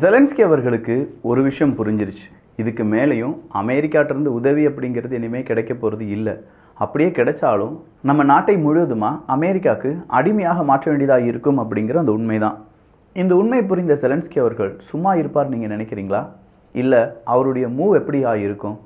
Zelensky அவர்களுக்கு ஒரு விஷயம் புரிஞ்சிருச்சு. இதுக்கு மேலேயும் அமெரிக்காட்டிருந்து உதவி அப்படிங்கிறது இனிமேல் கிடைக்க போகிறது இல்லை. அப்படியே கிடைச்சாலும் நம்ம நாட்டை முழுவதுமாக அமெரிக்காவுக்கு அடிமையாக மாற்ற வேண்டியதாக இருக்கும் அப்படிங்கிற அந்த உண்மைதான். இந்த உண்மை புரிந்த செலன்ஸ்கி அவர்கள் சும்மா இருப்பார் நீங்கள் நினைக்கிறீங்களா? இல்லை அவருடைய மூவ் எப்படி இருக்கும்?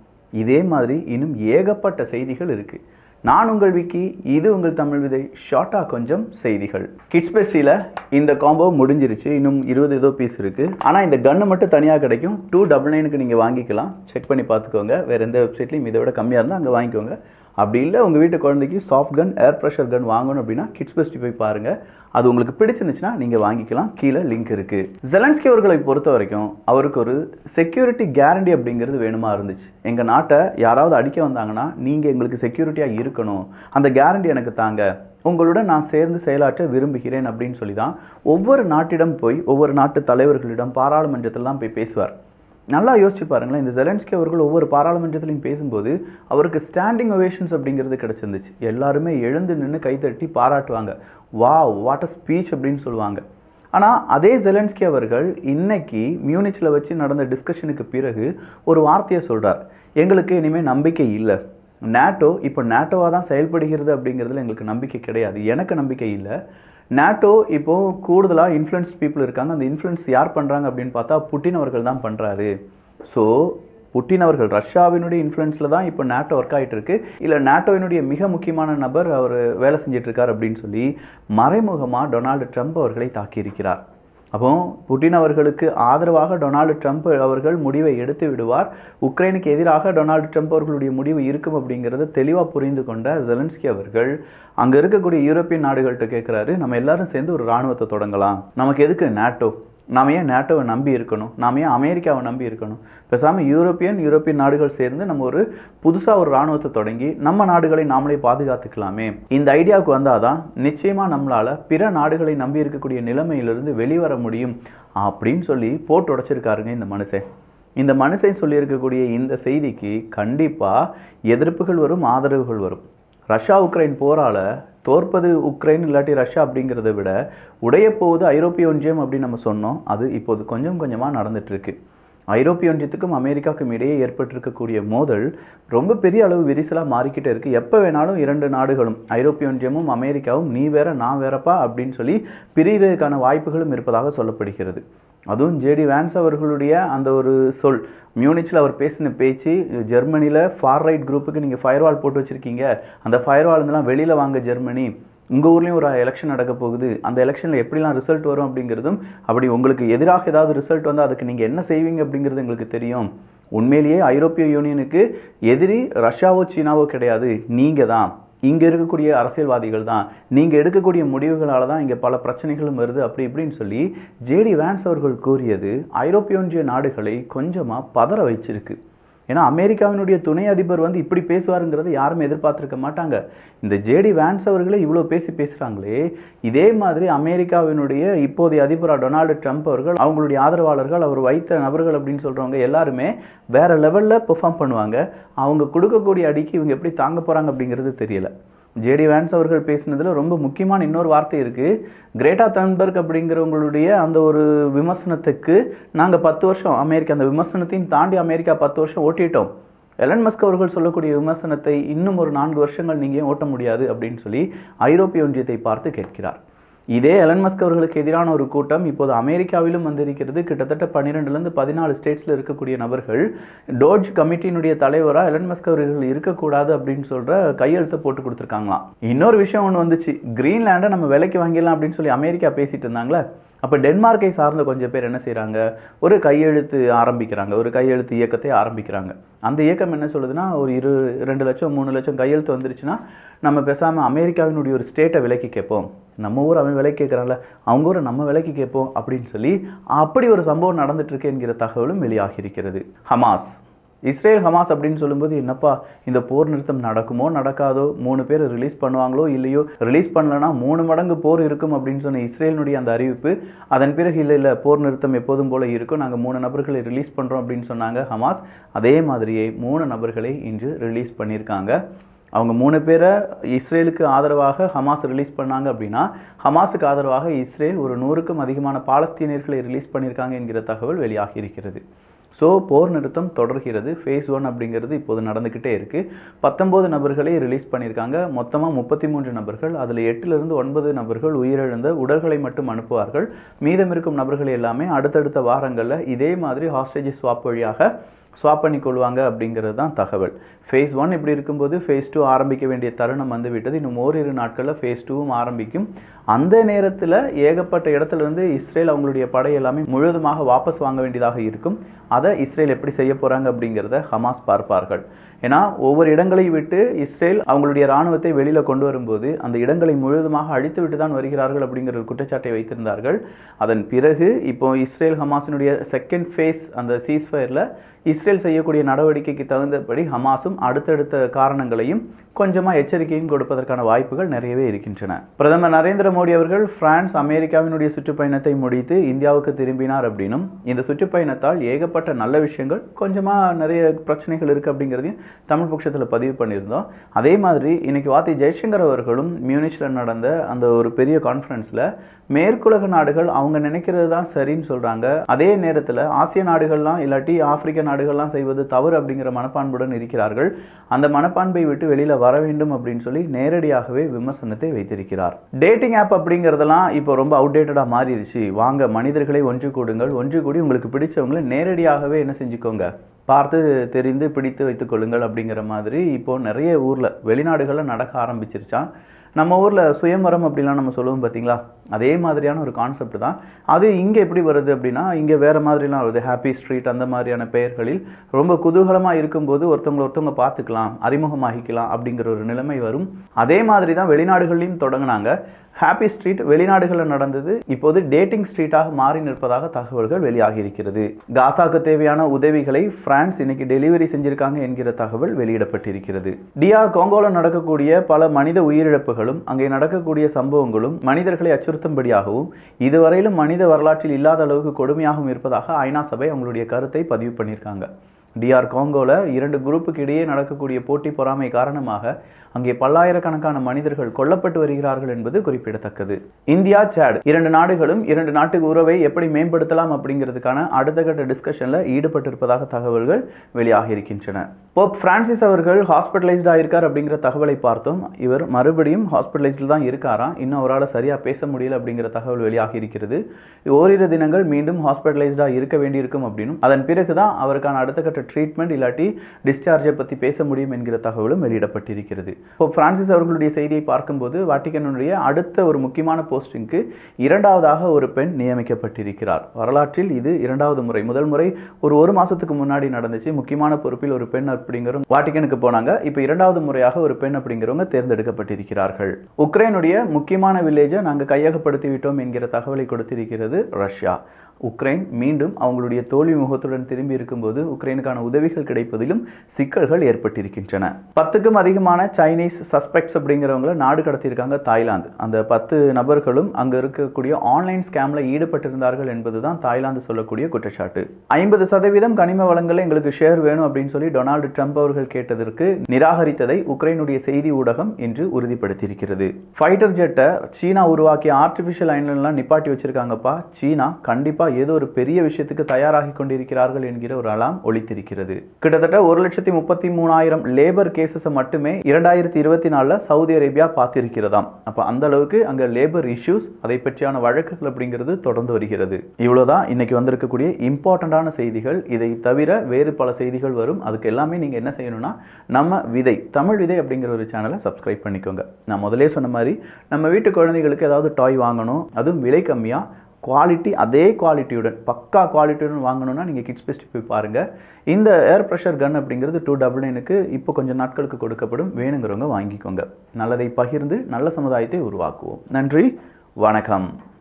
இதே மாதிரி இன்னும் ஏகப்பட்ட செய்திகள் இருக்குது நான் உங்கள் விக்கி இது உங்கள் தமிழ் விதை. ஷார்ட்டாக கொஞ்சம் செய்திகள். கிட்ஸ் பெஸ்டியில் இந்த காம்போ முடிஞ்சிருச்சு. இன்னும் இருபது ஏதோ பீஸ் இருக்குது ஆனால் இந்த கன்று மட்டும் தனியாக கிடைக்கும். டூ டபுள் நைனுக்கு நீங்கள் வாங்கிக்கலாம். செக் பண்ணி பார்த்துக்கோங்க. வேறு எந்த வெப்சைட்லையும் இதை விட கம்மியாக இருந்தால் அங்கே வாங்கிக்கோங்க. அப்படி இல்லை உங்கள் வீட்டு குழந்தைக்கு சாஃப்ட் கன் ஏர் ப்ரெஷர் கன் வாங்கணும் அப்படின்னா கிட்ஸ் பெஸ்டி போய் பாருங்கள் அது உங்களுக்கு பிடிச்சிருந்துச்சுன்னா நீங்கள் வாங்கிக்கலாம். கீழே லிங்க் இருக்குது ஜெலன்ஸ்கி அவர்களை பொறுத்த வரைக்கும் அவருக்கு ஒரு செக்யூரிட்டி கேரண்டி அப்படிங்கிறது வேணுமா இருந்துச்சு. எங்கள் நாட்டை யாராவது அடிக்க வந்தாங்கன்னா நீங்கள் எங்களுக்கு செக்யூரிட்டியாக இருக்கணும். அந்த கேரண்டி எனக்கு தாங்க. உங்களுடன் நான் சேர்ந்து செயலாற்ற விரும்புகிறேன் அப்படின்னு சொல்லி தான் ஒவ்வொரு நாட்டிடம் போய் ஒவ்வொரு நாட்டு தலைவர்களிடம் பாராளுமன்றத்திலாம் போய் பேசுவார். நல்லா யோசிச்சு பாருங்களேன். இந்த ஜெலன்ஸ்கி அவர்கள் ஒவ்வொரு பாராளுமன்றத்திலையும் பேசும்போது அவருக்கு ஸ்டாண்டிங் ஒவேஷன்ஸ் அப்படிங்கிறது கிடச்சிருந்துச்சு. எல்லாருமே எழுந்து நின்று கைத்தட்டி பாராட்டுவாங்க. வா வாட் அ ஸ்பீச் அப்படின்னு சொல்லுவாங்க. ஆனால் அதே ஜெலன்ஸ்கி அவர்கள் இன்னைக்கு மியூனிச்சில் வச்சு நடந்த டிஸ்கஷனுக்கு பிறகு ஒரு வார்த்தையை சொல்கிறார் எங்களுக்கு இனிமேல் நம்பிக்கை இல்லை. நேட்டோ இப்போ நேட்டோவாக தான் செயல்படுகிறது அப்படிங்கிறதுல எங்களுக்கு நம்பிக்கை கிடையாது. எனக்கு நம்பிக்கை இல்லை. நேட்டோ இப்போது கூடுதலாக இன்ஃப்ளூயன்ஸ் பீப்புள் இருக்காங்க. அந்த இன்ஃப்ளூயன்ஸ் யார் பண்ணுறாங்க அப்படின்னு பார்த்தா புட்டின் அவர்கள் தான் பண்ணுறாரு ஸோ புட்டின் அவர்கள் ரஷ்யாவினுடைய இன்ஃப்ளூயன்ஸில் தான் இப்போ நேட்டோ ஒர்க் ஆகிட்டு இருக்கு. இல்லை நேட்டோவினுடைய மிக முக்கியமான நபர் அவர் வேலை செஞ்சிட்ருக்கார் அப்படின்னு சொல்லி மறைமுகமாக டொனால்டு ட்ரம்ப் அவர்களை தாக்கியிருக்கிறார். அப்போ புட்டின் அவர்களுக்கு ஆதரவாக டொனால்டு ட்ரம்ப் அவர்கள் முடிவை எடுத்து விடுவார். உக்ரைனுக்கு எதிராக டொனால்டு ட்ரம்ப் அவர்களுடைய முடிவு இருக்கும் அப்படிங்கிறத தெளிவாக புரிந்து கொண்ட ஜெலன்ஸ்கி அவர்கள். அங்கே இருக்கக்கூடிய யூரோப்பியன் நாடுகள்கிட்ட கேட்குறாரு நம்ம எல்லாரும் சேர்ந்து ஒரு இராணுவத்தை தொடங்கலாம். நமக்கு எதுக்கு நேட்டோ? நாம ஏன் நேட்டோவை நம்பி இருக்கணும்? நாம ஏன் அமெரிக்காவை நம்பி இருக்கணும்? பேசாமல் யூரோப்பியன் யூரோப்பியன் நாடுகள் சேர்ந்து நம்ம ஒரு புதுசாக ஒரு இராணுவத்தை தொடங்கி நம்ம நாடுகளை நாமளே பாதுகாத்துக்கலாமே. இந்த ஐடியாவுக்கு வந்தால் தான் நிச்சயமாக நம்மளால் பிற நாடுகளை நம்பி இருக்கக்கூடிய நிலைமையிலிருந்து வெளிவர முடியும் அப்படின்னு சொல்லி போட்டு உடைச்சிருக்காருங்க இந்த மனுஷன். இந்த மனுஷன் சொல்லியிருக்கக்கூடிய இந்த செய்திக்கு கண்டிப்பாக எதிர்ப்புகள் வரும் ஆதரவுகள் வரும். ரஷ்யா உக்ரைன் போரால் தோற்பது உக்ரைன் இல்லாட்டி ரஷ்யா அப்படிங்கிறத விட உடைய போவது ஐரோப்பிய ஒன்றியம் அப்படின்னு நம்ம சொன்னோம். அது இப்போது கொஞ்சம் கொஞ்சமாக நடந்துகிட்ருக்கு ஐரோப்பிய ஒன்றியத்துக்கும் அமெரிக்காவுக்கும் இடையே ஏற்பட்டிருக்கக்கூடிய மோதல் ரொம்ப பெரிய அளவு விரிசலாக மாறிக்கிட்டே இருக்குது எப்போ வேணாலும் இரண்டு நாடுகளும் ஐரோப்பிய ஒன்றியமும் அமெரிக்காவும் நீ வேற நான் வேறப்பா அப்படின்னு சொல்லி பிரிகிறதுக்கான வாய்ப்புகளும் இருப்பதாக சொல்லப்படுகிறது. அதுவும் ஜேடி வேன்ஸ் அவர்களுடைய அந்த ஒரு சொல். மியூனிச்சில் அவர் பேசின பேச்சு ஜெர்மனியில் ஃபார் ரைட் குரூப்புக்கு நீங்கள் ஃபயர்வால் போட்டு வச்சுருக்கீங்க. அந்த ஃபயர்வால் வெளியில் வாங்க ஜெர்மனி. உங்கள் ஊர்லேயும் ஒரு எலெக்ஷன் நடக்க போகுது. அந்த எலெக்ஷனில் எப்படிலாம் ரிசல்ட் வரும் அப்படிங்கிறதும் அப்படி உங்களுக்கு எதிராக ஏதாவது ரிசல்ட் வந்தால் அதுக்கு நீங்கள் என்ன செய்வீங்க அப்படிங்கிறது எங்களுக்கு தெரியும். உண்மையிலேயே ஐரோப்பிய யூனியனுக்கு எதிரி ரஷ்யாவோ சீனாவோ கிடையாது. நீங்கள் தான் இங்கே இருக்கக்கூடிய அரசியல்வாதிகள் தான். நீங்கள் எடுக்கக்கூடிய முடிவுகளால் தான் இங்கே பல பிரச்சனைகளும் வருது அப்படி இப்படின்னு சொல்லி ஜேடி வேன்ஸ் அவர்கள் கூறியது ஐரோப்பிய ஒன்றிய நாடுகளை கொஞ்சமாக பதற வச்சிருக்கு. ஏன்னா அமெரிக்காவினுடைய துணை அதிபர் வந்து இப்படி பேசுவாருங்கிறத யாருமே எதிர்பார்த்துருக்க மாட்டாங்க. இந்த ஜேடி வேன்ஸ் அவர்களே இவ்வளோ பேசி பேசுகிறாங்களே இதே மாதிரி அமெரிக்காவினுடைய இப்போதைய அதிபராக டொனால்டு ட்ரம்ப் அவர்கள் அவங்களுடைய ஆதரவாளர்கள் அவர் வைத்த நபர்கள் அப்படின்னு சொல்கிறவங்க எல்லாருமே வேறு லெவலில் பெர்ஃபார்ம் பண்ணுவாங்க. அவங்க கொடுக்கக்கூடிய அடிக்கு இவங்க எப்படி தாங்க போகிறாங்க அப்படிங்கிறது தெரியல. ஜேடி வேன்ஸ் அவர்கள் பேசினதில் ரொம்ப முக்கியமான இன்னொரு வார்த்தை இருக்குது கிரேட்டா தன்பர்க் அப்படிங்கிறவங்களுடைய அந்த ஒரு விமர்சனத்துக்கு நாங்கள் பத்து வருஷம் அமெரிக்கா அந்த விமர்சனத்தையும் தாண்டி அமெரிக்கா பத்து வருஷம் ஓட்டிட்டோம். எலன் மஸ்க் அவர்கள் சொல்லக்கூடிய விமர்சனத்தை இன்னும் ஒரு நான்கு வருஷங்கள் நீங்கள் ஓட்ட முடியாது அப்படின்னு சொல்லி ஐரோப்பிய ஒன்றியத்தை பார்த்து கேட்கிறார். இதே எலன் மஸ்க் அவர்களுக்கு எதிரான ஒரு கூட்டம் இப்போது அமெரிக்காவிலும் வந்திருக்கிறது. கிட்டத்தட்ட பன்னிரெண்டுலேருந்து பதினாலு ஸ்டேட்ஸில் இருக்கக்கூடிய நபர்கள் டோஜ் கமிட்டியினுடைய தலைவராக எலன் மஸ்க் அவர்கள் இருக்கக்கூடாது அப்படின்னு சொல்கிற கையெழுத்தை போட்டு கொடுத்துருக்காங்களாம். இன்னொரு விஷயம் ஒன்று வந்துச்சு. கிரீன்லேண்டை நம்ம விலைக்கு வாங்கிடலாம் அப்படின்னு சொல்லி அமெரிக்கா பேசிட்டு இருந்தாங்களே. அப்போ டென்மார்க்கை சார்ந்த கொஞ்சம் பேர் என்ன செய்கிறாங்க ஒரு கையெழுத்து ஆரம்பிக்கிறாங்க. ஒரு கையெழுத்து இயக்கத்தை ஆரம்பிக்கிறாங்க. அந்த இயக்கம் என்ன சொல்லுதுன்னா ஒரு இரு ரெண்டு லட்சம் மூணு லட்சம் கையெழுத்து வந்துருச்சுன்னா நம்ம பேசாமல் அமெரிக்காவினுடைய ஒரு ஸ்டேட்டை விலைக்கு கேட்போம். நம்ம ஊர் அவன் விலைக்கு கேட்குறான்ல அவங்க ஊரை நம்ம விலைக்கு கேட்போம் அப்படின்னு சொல்லி அப்படி ஒரு சம்பவம் நடந்துட்டுருக்கு என்கிற தகவலும் வெளியாகியிருக்கிறது ஹமாஸ். இஸ்ரேல் ஹமாஸ் அப்படின்னு சொல்லும்போது என்னப்பா இந்த போர் நிறுத்தம் நடக்குமோ நடக்காதோ மூணு பேர் ரிலீஸ் பண்ணுவாங்களோ இல்லையோ ரிலீஸ் பண்ணலனா மூணு மடங்கு போர் இருக்கும் அப்படின்னு சொன்ன இஸ்ரேலினுடைய அந்த அறிவிப்பு அதன் பிறகு இல்லை இல்லை போர் நிறுத்தம் எப்போதும் போல இருக்கும் நாங்கள் மூணு நபர்களை ரிலீஸ் பண்ணுறோம் அப்படின்னு சொன்னாங்க ஹமாஸ். அதே மாதிரியே மூணு நபர்களை இன்று ரிலீஸ் பண்ணியிருக்காங்க. அவங்க மூணு பேரை இஸ்ரேலுக்கு ஆதரவாக ஹமாஸ் ரிலீஸ் பண்ணாங்க அப்படின்னா ஹமாஸுக்கு ஆதரவாக இஸ்ரேல் ஒரு நூறுக்கும் அதிகமான பாலஸ்தீனியர்களை ரிலீஸ் பண்ணியிருக்காங்க என்கிற தகவல் வெளியாகி இருக்கிறது. ஸோ போர் நிறுத்தம் தொடர்கிறது. ஃபேஸ் ஒன் அப்படிங்கிறது இப்போது நடந்துக்கிட்டே இருக்குது பத்தொம்போது நபர்களை ரிலீஸ் பண்ணியிருக்காங்க. மொத்தமாக முப்பத்தி மூன்று நபர்கள். அதில் எட்டிலிருந்து ஒன்பது நபர்கள் உயிரிழந்த உடல்களை மட்டும் அனுப்புவார்கள். மீதம் இருக்கும் நபர்கள் எல்லாமே அடுத்தடுத்த வாரங்களில் இதே மாதிரி ஹாஸ்டேஜ் ஸ்வாப் வழியாக ஸ்வாப் பண்ணி கொள்வாங்க அப்படிங்கிறது தான் தகவல். ஃபேஸ் ஒன் இப்படி இருக்கும்போது ஃபேஸ் டூ ஆரம்பிக்க வேண்டிய தருணம் வந்து விட்டது இன்னும் ஓரிரு நாட்களில் ஃபேஸ் டூவும் ஆரம்பிக்கும். அந்த நேரத்தில் ஏகப்பட்ட இடத்துலேருந்து இஸ்ரேல் அவங்களுடைய படை எல்லாமே முழுவதுமாக வாபஸ் வாங்க வேண்டியதாக இருக்கும். அதை இஸ்ரேல் எப்படி செய்ய போகிறாங்க அப்படிங்கிறத ஹமாஸ் பார்ப்பார்கள். ஏன்னா ஒவ்வொரு இடங்களை விட்டு இஸ்ரேல் அவங்களுடைய இராணுவத்தை வெளியில் கொண்டு வரும்போது அந்த இடங்களை முழுவதுமாக அழித்து விட்டு தான் வருகிறார்கள் அப்படிங்கிற ஒரு குற்றச்சாட்டை வைத்திருந்தார்கள். அதன் பிறகு இப்போ இஸ்ரேல் ஹமாஸினுடைய செகண்ட் ஃபேஸ் அந்த சீஸ்ஃபயரில் இஸ்ரேல் செய்யக்கூடிய நடவடிக்கைக்கு தகுந்தபடி ஹமாஸும் அடுத்தடுத்த காரணங்களையும் கொஞ்சமாக எச்சரிக்கையும் கொடுப்பதற்கான வாய்ப்புகள் நிறையவே இருக்கின்றன. பிரதமர் நரேந்திர மோடி அவர்கள் பிரான்ஸ் அமெரிக்காவினுடைய சுற்றுப்பயணத்தை முடித்து இந்தியாவுக்கு திரும்பினார் அப்படின்னும் இந்த சுற்றுப்பயணத்தால் ஏகப்பட்ட நல்ல விஷயங்கள் கொஞ்சமாக நிறைய பிரச்சனைகள் இருக்குது அப்படிங்கிறதையும் தமிழ் பட்சத்தில் பதிவு பண்ணியிருந்தோம். அதே மாதிரி இன்றைக்கி வார்த்தை ஜெய்சங்கர் அவர்களும் மியூனிச்சில் நடந்த அந்த ஒரு பெரிய கான்ஃபரன்ஸில் மேற்குலக நாடுகள் அவங்க நினைக்கிறது தான் சரின்னு சொல்கிறாங்க அதே நேரத்தில் ஆசிய நாடுகள்லாம் இல்லாட்டி ஆப்பிரிக்க நாடுகள்லாம் செய்வது தவறு அப்படிங்கிற மனப்பான்புடன் இருக்கிறார்கள். அந்த மனப்பான்பை விட்டு வெளியில் வர வேண்டும் அப்படின்னு சொல்லி நேரடியாகவே விமர்சனத்தை வைத்திருக்கிறார். டேட்டிங் ஆப் அப்படிங்கிறதெல்லாம் இப்போ ரொம்ப அவுடேட்டடாக மாறிடுச்சு. வாங்க மனிதர்களை ஒன்று கூடுங்கள். ஒன்று கூடி உங்களுக்கு பிடிச்சவங்களை நேரடியாகவே என்ன செஞ்சுக்கோங்க. பார்த்து தெரிந்து பிடித்து வைத்துக்கொள்ளுங்கள் அப்படிங்கிற மாதிரி இப்போது நிறைய ஊரில் வெளிநாடுகளில் நடக்க ஆரம்பிச்சிருச்சான். நம்ம ஊரில் சுயமரம் அப்படிலாம் நம்ம சொல்லுவோம் பார்த்தீங்களா? அதே மாதிரியான ஒரு கான்செப்ட் தான். அது இங்கே எப்படி வருது அப்படின்னா இங்கே வேறு மாதிரிலாம் வருது. ஹாப்பி ஸ்ட்ரீட் அந்த மாதிரியான பெயர்களில் ரொம்ப குதூகலமாக இருக்கும்போது ஒருத்தவங்களை ஒருத்தவங்க பார்த்துக்கலாம் அறிமுகமாகிக்கலாம் அப்படிங்கிற ஒரு நிலைமை வரும். அதே மாதிரி தான் வெளிநாடுகள்லையும் தொடங்கினாங்க. ஹாப்பி ஸ்ட்ரீட் வெளிநாடுகளில் நடந்தது. இப்போது டேட்டிங் ஸ்ட்ரீட்டாக மாறி நிற்பதாக தகவல்கள் வெளியாகி இருக்கிறது. காசாக்கு தேவையான உதவிகளை பிரான்ஸ் இன்னைக்கு டெலிவரி செஞ்சிருக்காங்க என்கிற தகவல் வெளியிடப்பட்டிருக்கிறது. டிஆர் கோங்கோல நடக்கக்கூடிய பல மனித உயிரிழப்புகளும் அங்கே நடக்கக்கூடிய சம்பவங்களும் மனிதர்களை அச்சுறுத்தும்படியாகவும் இதுவரையிலும் மனித வரலாற்றில் இல்லாத அளவுக்கு கொடுமையாகவும் இருப்பதாக ஐநா சபை அவங்களுடைய கருத்தை பதிவு பண்ணியிருக்காங்க. டிஆர் காங்கோவில் இரண்டு குரூப்புக்கு இடையே நடக்கக்கூடிய போட்டி பொறாமை காரணமாக அங்கே பல்லாயிரக்கணக்கான மனிதர்கள் கொல்லப்பட்டு வருகிறார்கள் என்பது குறிப்பிடத்தக்கது. இந்தியா சேட் இரண்டு நாடுகளும் இரண்டு நாட்டு உறவை எப்படி மேம்படுத்தலாம் அப்படிங்கிறதுக்கான அடுத்த கட்ட டிஸ்கஷனில் ஈடுபட்டிருப்பதாக தகவல்கள் வெளியாகி இருக்கின்றன. போப் பிரான்சிஸ் அவர்கள் ஹாஸ்பிட்டலைஸ்ட் ஆயிருக்கார் அப்படிங்கிற தகவலை பார்த்தோம். இவர் மறுபடியும் ஹாஸ்பிட்டலைஸ்டில் தான் இருக்காராம் இன்னும் அவரால் சரியாக பேச முடியல அப்படிங்கிற தகவல் வெளியாகி இருக்கிறது. ஓரிரு தினங்கள் மீண்டும் ஹாஸ்பிட்டலைஸ்டாக இருக்க வேண்டியிருக்கும் அப்படின்னும் அதன் பிறகு தான் அவருக்கான அடுத்த கட்ட ட்ரீட்மெண்ட் இல்லாட்டி டிஸ்சார்ஜை பற்றி பேச முடியும் என்கிற தகவலும் வெளியிடப்பட்டிருக்கிறது. இப்போ பிரான்சிஸ் அவர்களுடைய செய்தியை பார்க்கும்போது வாட்டிகனுடைய அடுத்த ஒரு முக்கியமான போஸ்டிங்க்கு இரண்டாவதாக ஒரு பெண் நியமிக்கப்பட்டிருக்கிறார். வரலாற்றில் இது இரண்டாவது முறை. முதல் முறை ஒரு ஒரு மாசத்துக்கு முன்னாடி நடந்துச்சு. முக்கியமான பொறுப்பில் ஒரு பெண் அப்படிங்கிற வாட்டிகனுக்கு போனாங்க. இப்போ இரண்டாவது முறையாக ஒரு பெண் அப்படிங்கிறவங்க தேர்ந்தெடுக்கப்பட்டிருக்கிறார்கள். உக்ரைனுடைய முக்கியமான வில்லேஜை நாங்கள் கையகப்படுத்தி விட்டோம் என்கிற தகவலை கொடுத்திருக்கிறது ரஷ்யா. உக்ரைன் மீண்டும் அவங்களுடைய தோல்வி முகத்துடன் திரும்பி இருக்கும்போது உக்ரைனுக்கான உதவிகள் கிடைப்பதிலும் சிக்கல்கள் ஏற்பட்டிருக்கின்றன. பத்துக்கும் அதிகமான சைனீஸ் சஸ்பெக்ட்ஸ் அப்படிங்கிறவங்கள நாடு கடத்தியிருக்காங்க தாய்லாந்து. அந்த பத்து நபர்களும் அங்கே இருக்கக்கூடிய ஆன்லைன் ஸ்கேமில் ஈடுபட்டிருந்தார்கள் என்பதுதான் தாய்லாந்து சொல்லக்கூடிய குற்றச்சாட்டு. ஐம்பது சதவீதம் கனிம வளங்களை எங்களுக்கு ஷேர் வேணும் அப்படின்னு சொல்லி டொனால்டு ட்ரம்ப் அவர்கள் கேட்டதற்கு நிராகரித்ததை உக்ரைனுடைய செய்தி ஊடகம் இன்று உறுதிப்படுத்தியிருக்கிறது. ஃபைட்டர் ஜெட்டை சீனா உருவாக்கிய ஆர்டிஃபிஷியல் ஐலண்ட்லாம் நிப்பாட்டி வச்சிருக்காங்கப்பா. சீனா கண்டிப்பாக ஏதோ ஒரு பெரிய விஷயத்துக்கு தயாராகி கொண்டிருக்கிறார்கள் என்கிற ஒரு அலாம் ஒழித்திருக்கிறது கிட்டத்தட்ட ஒரு லட்சத்தி முப்பத்தி மூணாயிரம் லேபர் கேசஸை மட்டுமே இரண்டாயிரத்தி இருபத்தி நாலில் சவுதி அரேபியா பார்த்திருக்கிறதாம். அப்போ அந்த அளவுக்கு அங்கே லேபர் இஷ்யூஸ் அதை பற்றியான வழக்குகள் அப்படிங்கிறது தொடர்ந்து வருகிறது. இவ்வளோதான் இன்னைக்கு வந்திருக்கக்கூடிய இம்பார்ட்டண்ட்டான செய்திகள். இதை தவிர வேறு பல செய்திகள் வரும். அதுக்கு எல்லாமே நீங்கள் என்ன செய்யணும்னா நம்ம விதை தமிழ் விதை அப்படிங்கிற ஒரு சேனலை சப்ஸ்கிரைப் பண்ணிக்கோங்க. நான் முதலே சொன்ன மாதிரி நம்ம வீட்டு குழந்தைகளுக்கு ஏதாவது டாய் வாங்கணும் அதுவும் விலை கம்மியாக குவாலிட்டி அதே குவாலிட்டியுடன் பக்கா குவாலிட்டியுடன் வாங்கணும்னா நீங்கள் கிட்ஸ் பெஸ்ட் போய் பாருங்கள் இந்த ஏர் ப்ரெஷர் கன் அப்படிங்கிறது டூ டபுள் நைனுக்கு இப்போ கொஞ்சம் நாட்களுக்கு கொடுக்கப்படும். வேணுங்கிறவங்க வாங்கிக்கோங்க. நல்லதை பகிர்ந்து நல்ல சமுதாயத்தை உருவாக்குவோம். நன்றி வணக்கம்.